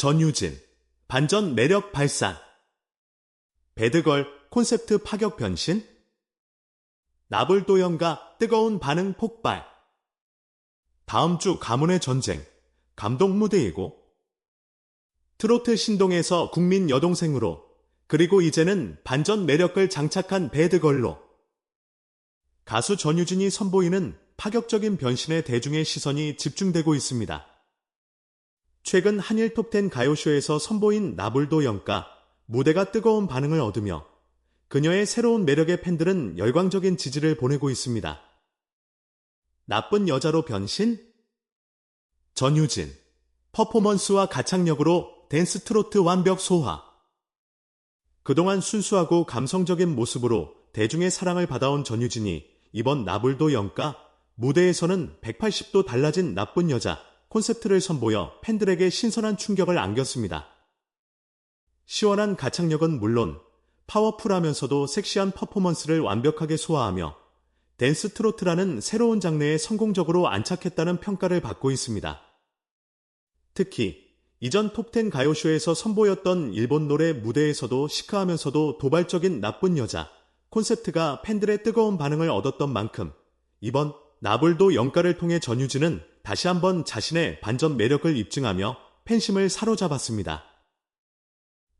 전유진, 반전 매력 발산. 배드걸 콘셉트 파격 변신. 나불도 연가 뜨거운 반응 폭발. 다음 주 가문의 전쟁, 감동 무대이고. 트로트 신동에서 국민 여동생으로, 그리고 이제는 반전 매력을 장착한 배드걸로. 가수 전유진이 선보이는 파격적인 변신에 대중의 시선이 집중되고 있습니다. 최근 한일 톱10 가요쇼에서 선보인 나불도 영가, 무대가 뜨거운 반응을 얻으며 그녀의 새로운 매력에 팬들은 열광적인 지지를 보내고 있습니다. 나쁜 여자로 변신? 전유진, 퍼포먼스와 가창력으로 댄스 트로트 완벽 소화. 그동안 순수하고 감성적인 모습으로 대중의 사랑을 받아온 전유진이 이번 나불도 영가 무대에서는 180도 달라진 나쁜 여자 콘셉트를 선보여 팬들에게 신선한 충격을 안겼습니다. 시원한 가창력은 물론 파워풀하면서도 섹시한 퍼포먼스를 완벽하게 소화하며 댄스 트로트라는 새로운 장르에 성공적으로 안착했다는 평가를 받고 있습니다. 특히 이전 톱10 가요쇼에서 선보였던 일본 노래 무대에서도 시크하면서도 도발적인 나쁜 여자 콘셉트가 팬들의 뜨거운 반응을 얻었던 만큼 이번 나불도 영가를 통해 전유진은 다시 한번 자신의 반전 매력을 입증하며 팬심을 사로잡았습니다.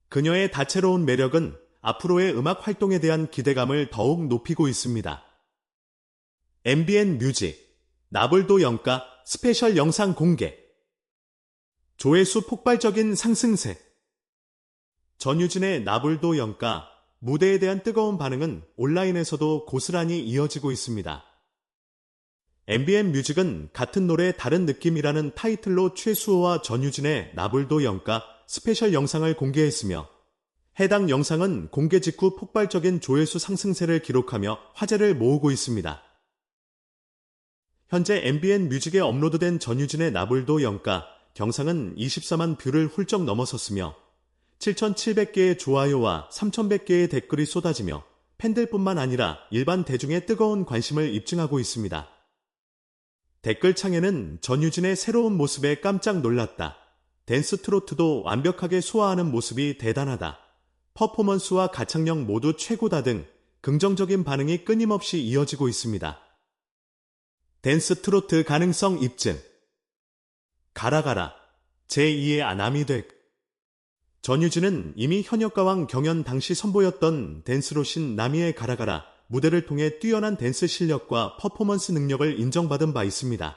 그녀의 다채로운 매력은 앞으로의 음악 활동에 대한 기대감을 더욱 높이고 있습니다. MBN 뮤직 나불도 영가 스페셜 영상 공개 조회수 폭발적인 상승세 전유진의 나불도 영가 무대에 대한 뜨거운 반응은 온라인에서도 고스란히 이어지고 있습니다. MBN 뮤직은 같은 노래 다른 느낌이라는 타이틀로 최수호와 전유진의 나불도 영가 스페셜 영상을 공개했으며 해당 영상은 공개 직후 폭발적인 조회수 상승세를 기록하며 화제를 모으고 있습니다. 현재 MBN 뮤직에 업로드된 전유진의 나불도 영가 경상은 24만 뷰를 훌쩍 넘어섰으며 7,700개의 좋아요와 3,100개의 댓글이 쏟아지며 팬들뿐만 아니라 일반 대중의 뜨거운 관심을 입증하고 있습니다. 댓글창에는 전유진의 새로운 모습에 깜짝 놀랐다. 댄스 트로트도 완벽하게 소화하는 모습이 대단하다. 퍼포먼스와 가창력 모두 최고다 등 긍정적인 반응이 끊임없이 이어지고 있습니다. 댄스 트로트 가능성 입증 가라가라 제2의 아남이 될 전유진은 이미 현역가왕 경연 당시 선보였던 댄스로신 나미의 가라가라 무대를 통해 뛰어난 댄스 실력과 퍼포먼스 능력을 인정받은 바 있습니다.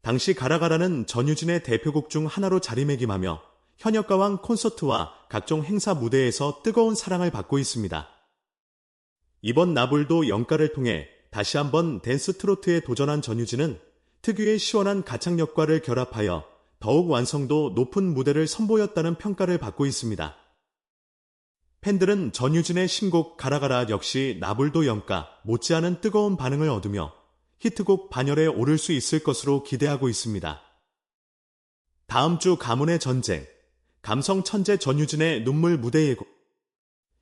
당시 가라가라는 전유진의 대표곡 중 하나로 자리매김하며 현역가왕 콘서트와 각종 행사 무대에서 뜨거운 사랑을 받고 있습니다. 이번 나불도 영가를 통해 다시 한번 댄스 트로트에 도전한 전유진은 특유의 시원한 가창력과를 결합하여 더욱 완성도 높은 무대를 선보였다는 평가를 받고 있습니다. 팬들은 전유진의 신곡 가라가라 역시 나불도 영가 못지않은 뜨거운 반응을 얻으며 히트곡 반열에 오를 수 있을 것으로 기대하고 있습니다. 다음 주 가문의 전쟁, 감성 천재 전유진의 눈물 무대 예고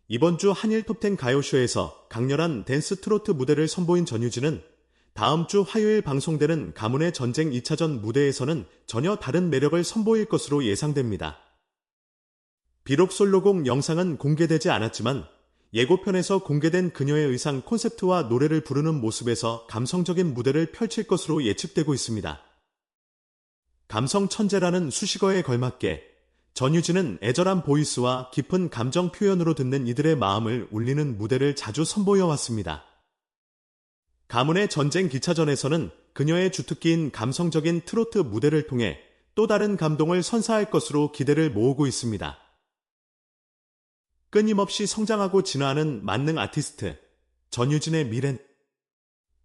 이번 주 한일 톱텐 가요쇼에서 강렬한 댄스 트로트 무대를 선보인 전유진은 다음 주 화요일 방송되는 가문의 전쟁 2차전 무대에서는 전혀 다른 매력을 선보일 것으로 예상됩니다. 비록 솔로곡 영상은 공개되지 않았지만 예고편에서 공개된 그녀의 의상 콘셉트와 노래를 부르는 모습에서 감성적인 무대를 펼칠 것으로 예측되고 있습니다. 감성 천재라는 수식어에 걸맞게 전유진은 애절한 보이스와 깊은 감정 표현으로 듣는 이들의 마음을 울리는 무대를 자주 선보여 왔습니다. 가문의 전쟁 기차전에서는 그녀의 주특기인 감성적인 트로트 무대를 통해 또 다른 감동을 선사할 것으로 기대를 모으고 있습니다. 끊임없이 성장하고 진화하는 만능 아티스트 전유진의 미래는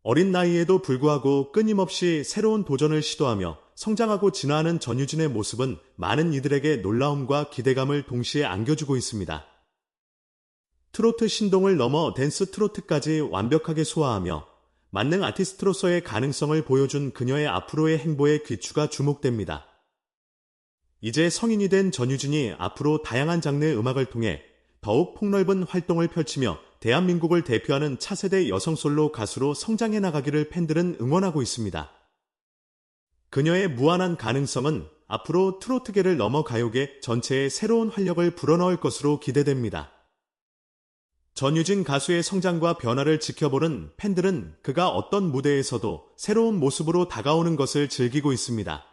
어린 나이에도 불구하고 끊임없이 새로운 도전을 시도하며 성장하고 진화하는 전유진의 모습은 많은 이들에게 놀라움과 기대감을 동시에 안겨주고 있습니다. 트로트 신동을 넘어 댄스 트로트까지 완벽하게 소화하며 만능 아티스트로서의 가능성을 보여준 그녀의 앞으로의 행보에 귀추가 주목됩니다. 이제 성인이 된 전유진이 앞으로 다양한 장르의 음악을 통해 더욱 폭넓은 활동을 펼치며 대한민국을 대표하는 차세대 여성 솔로 가수로 성장해 나가기를 팬들은 응원하고 있습니다. 그녀의 무한한 가능성은 앞으로 트로트계를 넘어 가요계 전체에 새로운 활력을 불어넣을 것으로 기대됩니다. 전유진 가수의 성장과 변화를 지켜보는 팬들은 그가 어떤 무대에서도 새로운 모습으로 다가오는 것을 즐기고 있습니다.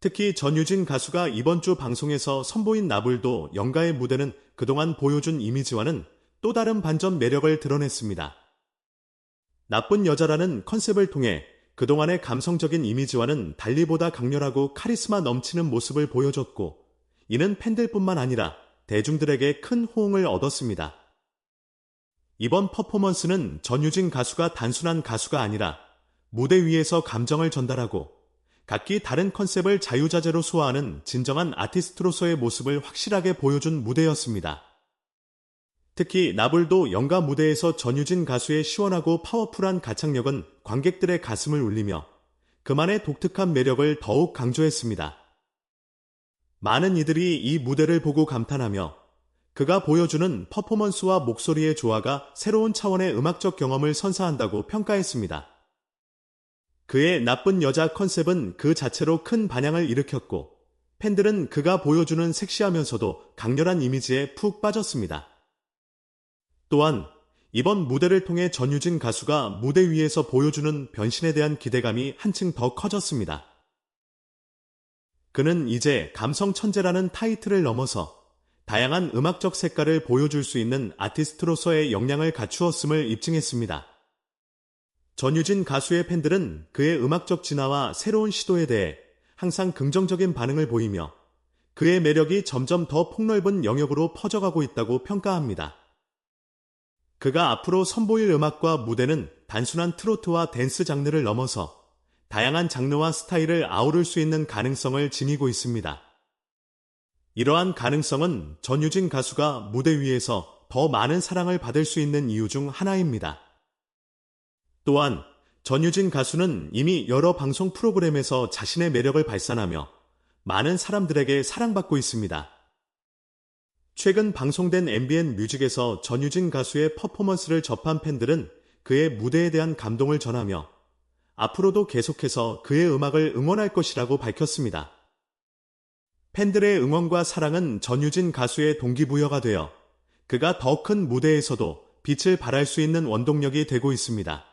특히 전유진 가수가 이번 주 방송에서 선보인 나불도 영가의 무대는 그동안 보여준 이미지와는 또 다른 반전 매력을 드러냈습니다. 나쁜 여자라는 컨셉을 통해 그동안의 감성적인 이미지와는 달리보다 강렬하고 카리스마 넘치는 모습을 보여줬고, 이는 팬들뿐만 아니라 대중들에게 큰 호응을 얻었습니다. 이번 퍼포먼스는 전유진 가수가 단순한 가수가 아니라 무대 위에서 감정을 전달하고 각기 다른 컨셉을 자유자재로 소화하는 진정한 아티스트로서의 모습을 확실하게 보여준 무대였습니다. 특히 나불도 영가 무대에서 전유진 가수의 시원하고 파워풀한 가창력은 관객들의 가슴을 울리며 그만의 독특한 매력을 더욱 강조했습니다. 많은 이들이 이 무대를 보고 감탄하며 그가 보여주는 퍼포먼스와 목소리의 조화가 새로운 차원의 음악적 경험을 선사한다고 평가했습니다. 그의 나쁜 여자 컨셉은 그 자체로 큰 반향을 일으켰고 팬들은 그가 보여주는 섹시하면서도 강렬한 이미지에 푹 빠졌습니다. 또한 이번 무대를 통해 전유진 가수가 무대 위에서 보여주는 변신에 대한 기대감이 한층 더 커졌습니다. 그는 이제 감성 천재라는 타이틀을 넘어서 다양한 음악적 색깔을 보여줄 수 있는 아티스트로서의 역량을 갖추었음을 입증했습니다. 전유진 가수의 팬들은 그의 음악적 진화와 새로운 시도에 대해 항상 긍정적인 반응을 보이며 그의 매력이 점점 더 폭넓은 영역으로 퍼져가고 있다고 평가합니다. 그가 앞으로 선보일 음악과 무대는 단순한 트로트와 댄스 장르를 넘어서 다양한 장르와 스타일을 아우를 수 있는 가능성을 지니고 있습니다. 이러한 가능성은 전유진 가수가 무대 위에서 더 많은 사랑을 받을 수 있는 이유 중 하나입니다. 또한 전유진 가수는 이미 여러 방송 프로그램에서 자신의 매력을 발산하며 많은 사람들에게 사랑받고 있습니다. 최근 방송된 MBN 뮤직에서 전유진 가수의 퍼포먼스를 접한 팬들은 그의 무대에 대한 감동을 전하며 앞으로도 계속해서 그의 음악을 응원할 것이라고 밝혔습니다. 팬들의 응원과 사랑은 전유진 가수의 동기부여가 되어 그가 더 큰 무대에서도 빛을 발할 수 있는 원동력이 되고 있습니다.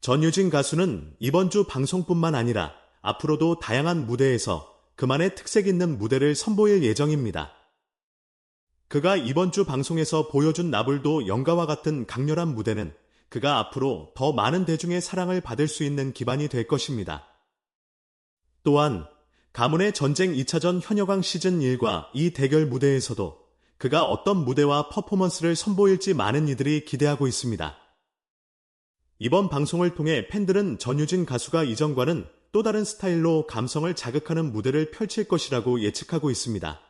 전유진 가수는 이번 주 방송뿐만 아니라 앞으로도 다양한 무대에서 그만의 특색 있는 무대를 선보일 예정입니다. 그가 이번 주 방송에서 보여준 나불도 영가와 같은 강렬한 무대는 그가 앞으로 더 많은 대중의 사랑을 받을 수 있는 기반이 될 것입니다. 또한 가문의 전쟁 2차전 현여광 시즌 1과 이 대결 무대에서도 그가 어떤 무대와 퍼포먼스를 선보일지 많은 이들이 기대하고 있습니다. 이번 방송을 통해 팬들은 전유진 가수가 이전과는 또 다른 스타일로 감성을 자극하는 무대를 펼칠 것이라고 예측하고 있습니다.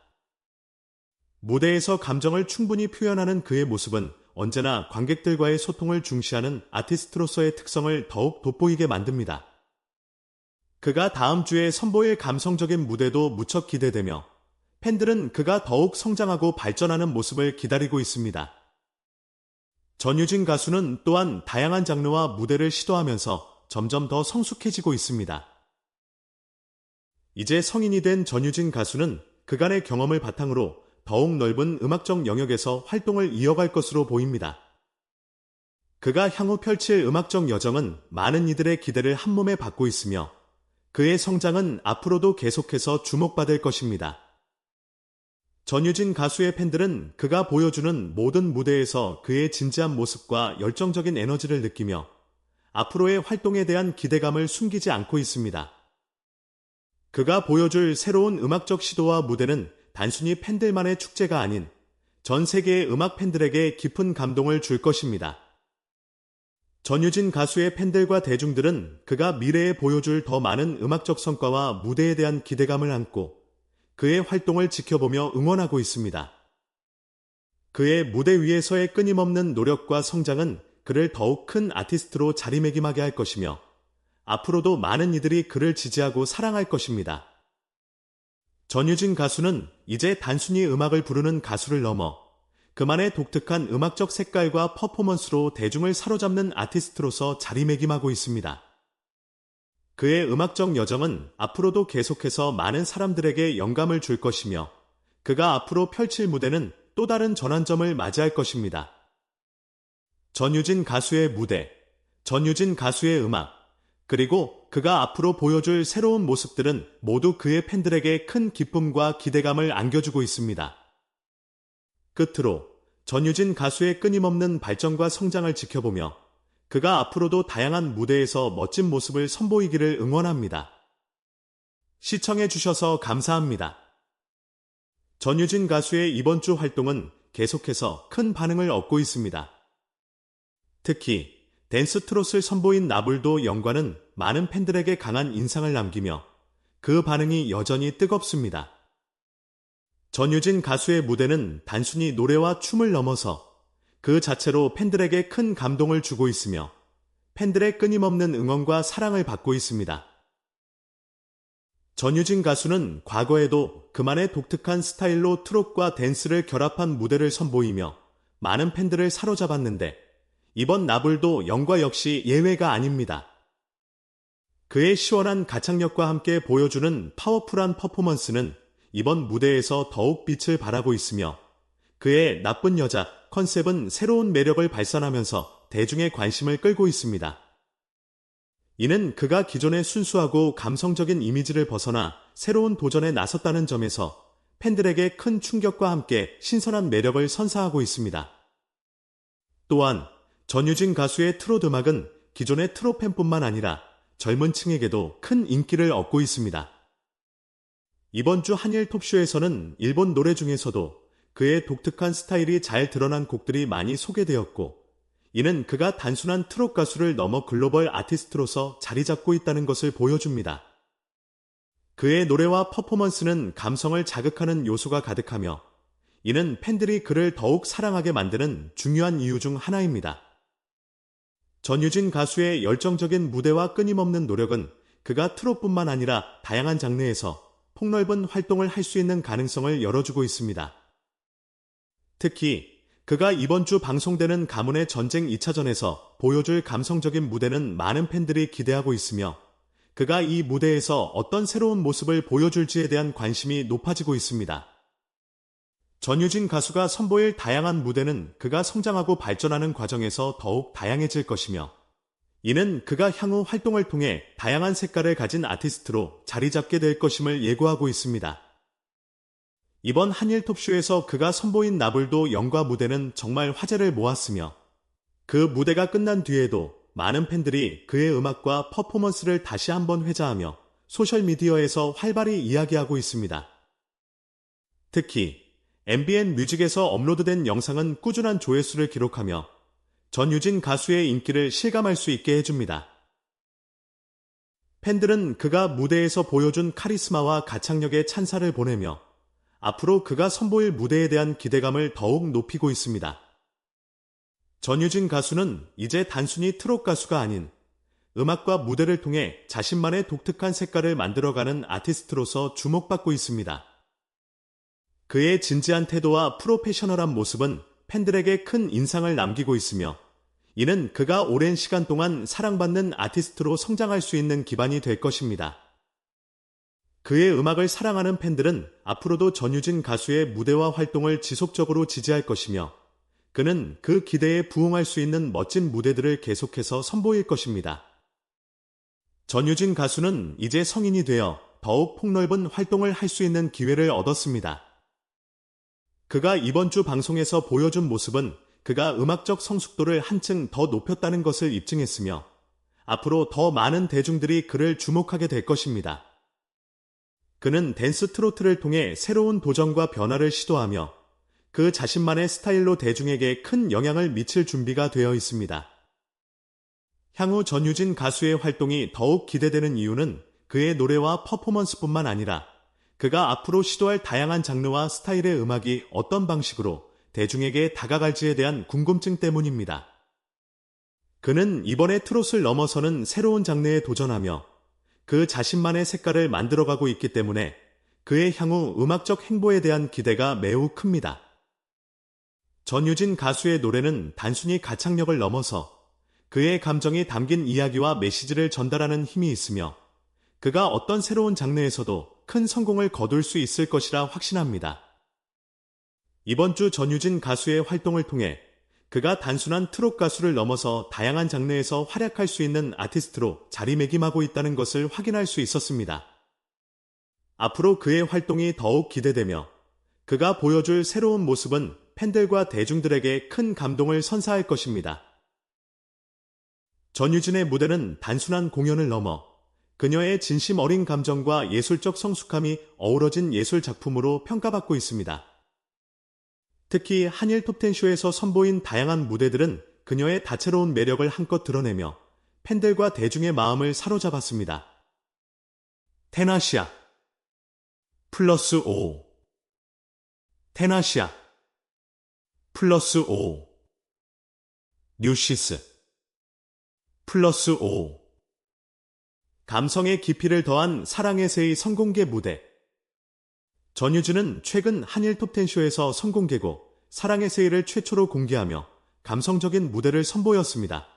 무대에서 감정을 충분히 표현하는 그의 모습은 언제나 관객들과의 소통을 중시하는 아티스트로서의 특성을 더욱 돋보이게 만듭니다. 그가 다음 주에 선보일 감성적인 무대도 무척 기대되며 팬들은 그가 더욱 성장하고 발전하는 모습을 기다리고 있습니다. 전유진 가수는 또한 다양한 장르와 무대를 시도하면서 점점 더 성숙해지고 있습니다. 이제 성인이 된 전유진 가수는 그간의 경험을 바탕으로 더욱 넓은 음악적 영역에서 활동을 이어갈 것으로 보입니다. 그가 향후 펼칠 음악적 여정은 많은 이들의 기대를 한몸에 받고 있으며 그의 성장은 앞으로도 계속해서 주목받을 것입니다. 전유진 가수의 팬들은 그가 보여주는 모든 무대에서 그의 진지한 모습과 열정적인 에너지를 느끼며 앞으로의 활동에 대한 기대감을 숨기지 않고 있습니다. 그가 보여줄 새로운 음악적 시도와 무대는 단순히 팬들만의 축제가 아닌 전 세계의 음악 팬들에게 깊은 감동을 줄 것입니다. 전유진 가수의 팬들과 대중들은 그가 미래에 보여줄 더 많은 음악적 성과와 무대에 대한 기대감을 안고 그의 활동을 지켜보며 응원하고 있습니다. 그의 무대 위에서의 끊임없는 노력과 성장은 그를 더욱 큰 아티스트로 자리매김하게 할 것이며 앞으로도 많은 이들이 그를 지지하고 사랑할 것입니다. 전유진 가수는 이제 단순히 음악을 부르는 가수를 넘어 그만의 독특한 음악적 색깔과 퍼포먼스로 대중을 사로잡는 아티스트로서 자리매김하고 있습니다. 그의 음악적 여정은 앞으로도 계속해서 많은 사람들에게 영감을 줄 것이며 그가 앞으로 펼칠 무대는 또 다른 전환점을 맞이할 것입니다. 전유진 가수의 무대, 전유진 가수의 음악, 그리고 그가 앞으로 보여줄 새로운 모습들은 모두 그의 팬들에게 큰 기쁨과 기대감을 안겨주고 있습니다. 끝으로 전유진 가수의 끊임없는 발전과 성장을 지켜보며 그가 앞으로도 다양한 무대에서 멋진 모습을 선보이기를 응원합니다. 시청해 주셔서 감사합니다. 전유진 가수의 이번 주 활동은 계속해서 큰 반응을 얻고 있습니다. 특히 댄스 트롯을 선보인 나불도 영과는 많은 팬들에게 강한 인상을 남기며 그 반응이 여전히 뜨겁습니다. 전유진 가수의 무대는 단순히 노래와 춤을 넘어서 그 자체로 팬들에게 큰 감동을 주고 있으며 팬들의 끊임없는 응원과 사랑을 받고 있습니다. 전유진 가수는 과거에도 그만의 독특한 스타일로 트롯과 댄스를 결합한 무대를 선보이며 많은 팬들을 사로잡았는데 이번 나불도 영과 역시 예외가 아닙니다. 그의 시원한 가창력과 함께 보여주는 파워풀한 퍼포먼스는 이번 무대에서 더욱 빛을 발하고 있으며 그의 나쁜 여자 컨셉은 새로운 매력을 발산하면서 대중의 관심을 끌고 있습니다. 이는 그가 기존의 순수하고 감성적인 이미지를 벗어나 새로운 도전에 나섰다는 점에서 팬들에게 큰 충격과 함께 신선한 매력을 선사하고 있습니다. 또한 전유진 가수의 트롯 음악은 기존의 트롯 팬뿐만 아니라 젊은 층에게도 큰 인기를 얻고 있습니다. 이번 주 한일 톱쇼에서는 일본 노래 중에서도 그의 독특한 스타일이 잘 드러난 곡들이 많이 소개되었고, 이는 그가 단순한 트롯 가수를 넘어 글로벌 아티스트로서 자리 잡고 있다는 것을 보여줍니다. 그의 노래와 퍼포먼스는 감성을 자극하는 요소가 가득하며, 이는 팬들이 그를 더욱 사랑하게 만드는 중요한 이유 중 하나입니다. 전유진 가수의 열정적인 무대와 끊임없는 노력은 그가 트롯뿐만 아니라 다양한 장르에서 폭넓은 활동을 할 수 있는 가능성을 열어주고 있습니다. 특히 그가 이번 주 방송되는 가문의 전쟁 2차전에서 보여줄 감성적인 무대는 많은 팬들이 기대하고 있으며 그가 이 무대에서 어떤 새로운 모습을 보여줄지에 대한 관심이 높아지고 있습니다. 전유진 가수가 선보일 다양한 무대는 그가 성장하고 발전하는 과정에서 더욱 다양해질 것이며 이는 그가 향후 활동을 통해 다양한 색깔을 가진 아티스트로 자리 잡게 될 것임을 예고하고 있습니다. 이번 한일 톱쇼에서 그가 선보인 나불도 영과 무대는 정말 화제를 모았으며 그 무대가 끝난 뒤에도 많은 팬들이 그의 음악과 퍼포먼스를 다시 한번 회자하며 소셜미디어에서 활발히 이야기하고 있습니다. 특히 MBN 뮤직에서 업로드된 영상은 꾸준한 조회수를 기록하며 전유진 가수의 인기를 실감할 수 있게 해줍니다. 팬들은 그가 무대에서 보여준 카리스마와 가창력에 찬사를 보내며 앞으로 그가 선보일 무대에 대한 기대감을 더욱 높이고 있습니다. 전유진 가수는 이제 단순히 트롯 가수가 아닌 음악과 무대를 통해 자신만의 독특한 색깔을 만들어가는 아티스트로서 주목받고 있습니다. 그의 진지한 태도와 프로페셔널한 모습은 팬들에게 큰 인상을 남기고 있으며 이는 그가 오랜 시간 동안 사랑받는 아티스트로 성장할 수 있는 기반이 될 것입니다. 그의 음악을 사랑하는 팬들은 앞으로도 전유진 가수의 무대와 활동을 지속적으로 지지할 것이며 그는 그 기대에 부응할 수 있는 멋진 무대들을 계속해서 선보일 것입니다. 전유진 가수는 이제 성인이 되어 더욱 폭넓은 활동을 할 수 있는 기회를 얻었습니다. 그가 이번 주 방송에서 보여준 모습은 그가 음악적 성숙도를 한층 더 높였다는 것을 입증했으며 앞으로 더 많은 대중들이 그를 주목하게 될 것입니다. 그는 댄스 트로트를 통해 새로운 도전과 변화를 시도하며 그 자신만의 스타일로 대중에게 큰 영향을 미칠 준비가 되어 있습니다. 향후 전유진 가수의 활동이 더욱 기대되는 이유는 그의 노래와 퍼포먼스뿐만 아니라 그가 앞으로 시도할 다양한 장르와 스타일의 음악이 어떤 방식으로 대중에게 다가갈지에 대한 궁금증 때문입니다. 그는 이번에 트롯을 넘어서는 새로운 장르에 도전하며 그 자신만의 색깔을 만들어가고 있기 때문에 그의 향후 음악적 행보에 대한 기대가 매우 큽니다. 전유진 가수의 노래는 단순히 가창력을 넘어서 그의 감정이 담긴 이야기와 메시지를 전달하는 힘이 있으며 그가 어떤 새로운 장르에서도 큰 성공을 거둘 수 있을 것이라 확신합니다. 이번 주 전유진 가수의 활동을 통해 그가 단순한 트롯 가수를 넘어서 다양한 장르에서 활약할 수 있는 아티스트로 자리매김하고 있다는 것을 확인할 수 있었습니다. 앞으로 그의 활동이 더욱 기대되며 그가 보여줄 새로운 모습은 팬들과 대중들에게 큰 감동을 선사할 것입니다. 전유진의 무대는 단순한 공연을 넘어 그녀의 진심 어린 감정과 예술적 성숙함이 어우러진 예술 작품으로 평가받고 있습니다. 특히 한일 톱텐쇼에서 선보인 다양한 무대들은 그녀의 다채로운 매력을 한껏 드러내며 팬들과 대중의 마음을 사로잡았습니다. 테나시아 플러스 5 테나시아 플러스 5 뉴시스 플러스 5 감성의 깊이를 더한 사랑의 새의 성공개 무대 전유진은 최근 한일 톱텐쇼에서 성공개곡 사랑의 새이를 최초로 공개하며 감성적인 무대를 선보였습니다.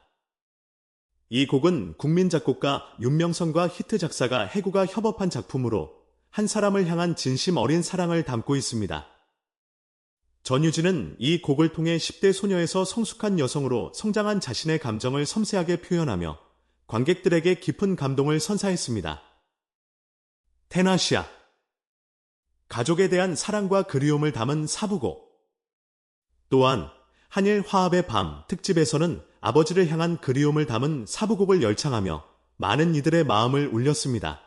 이 곡은 국민 작곡가 윤명선과 히트 작사가 해구가 협업한 작품으로 한 사람을 향한 진심 어린 사랑을 담고 있습니다. 전유진은 이 곡을 통해 10대 소녀에서 성숙한 여성으로 성장한 자신의 감정을 섬세하게 표현하며 관객들에게 깊은 감동을 선사했습니다. 테나시아 가족에 대한 사랑과 그리움을 담은 사부곡 또한 한일 화합의 밤 특집에서는 아버지를 향한 그리움을 담은 사부곡을 열창하며 많은 이들의 마음을 울렸습니다.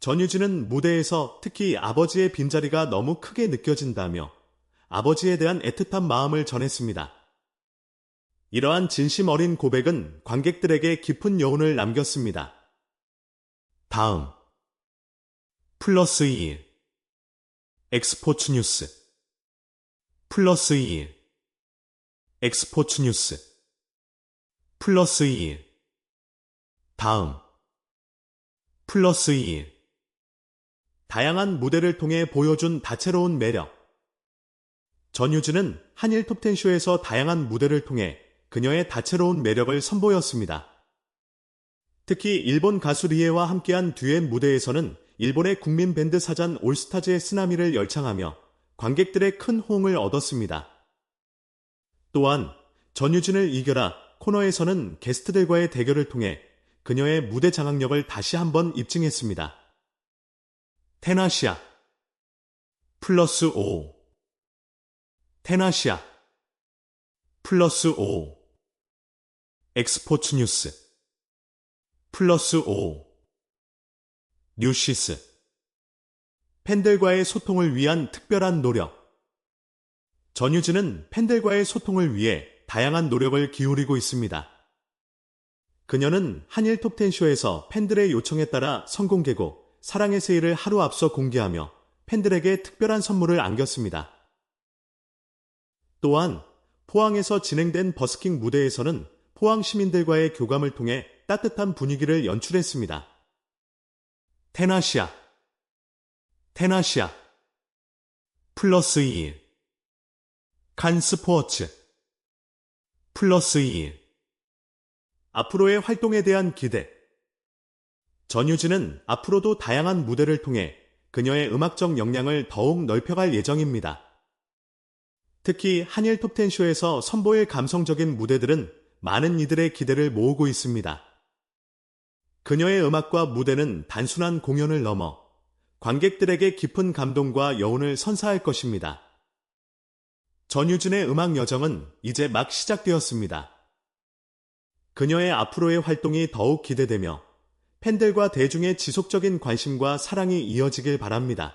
전유진은 무대에서 특히 아버지의 빈자리가 너무 크게 느껴진다며 아버지에 대한 애틋한 마음을 전했습니다. 이러한 진심 어린 고백은 관객들에게 깊은 여운을 남겼습니다. 다음 플러스 2 엑스포츠 뉴스. 플러스 2 엑스포츠 뉴스. 플러스 2 다음. 플러스 2 다양한 무대를 통해 보여준 다채로운 매력. 전유진은 한일 톱텐쇼에서 다양한 무대를 통해 그녀의 다채로운 매력을 선보였습니다. 특히 일본 가수 리에와 함께한 듀엣 무대에서는 일본의 국민 밴드 사잔 올스타즈의 쓰나미를 열창하며 관객들의 큰 호응을 얻었습니다. 또한 전유진을 이겨라 코너에서는 게스트들과의 대결을 통해 그녀의 무대 장악력을 다시 한번 입증했습니다. 테나시아 플러스 5 테나시아 플러스 5 엑스포츠 뉴스 플러스 5 뉴시스 팬들과의 소통을 위한 특별한 노력 전유진은 팬들과의 소통을 위해 다양한 노력을 기울이고 있습니다. 그녀는 한일 톱텐쇼에서 팬들의 요청에 따라 성공개곡 사랑의 세일을 하루 앞서 공개하며 팬들에게 특별한 선물을 안겼습니다. 또한 포항에서 진행된 버스킹 무대에서는 포항 시민들과의 교감을 통해 따뜻한 분위기를 연출했습니다. 테나시아 테나시아 플러스 2 칸스포츠 플러스 2 앞으로의 활동에 대한 기대 전유진은 앞으로도 다양한 무대를 통해 그녀의 음악적 역량을 더욱 넓혀갈 예정입니다. 특히 한일 톱텐쇼에서 선보일 감성적인 무대들은 많은 이들의 기대를 모으고 있습니다. 그녀의 음악과 무대는 단순한 공연을 넘어 관객들에게 깊은 감동과 여운을 선사할 것입니다. 전유진의 음악 여정은 이제 막 시작되었습니다. 그녀의 앞으로의 활동이 더욱 기대되며 팬들과 대중의 지속적인 관심과 사랑이 이어지길 바랍니다.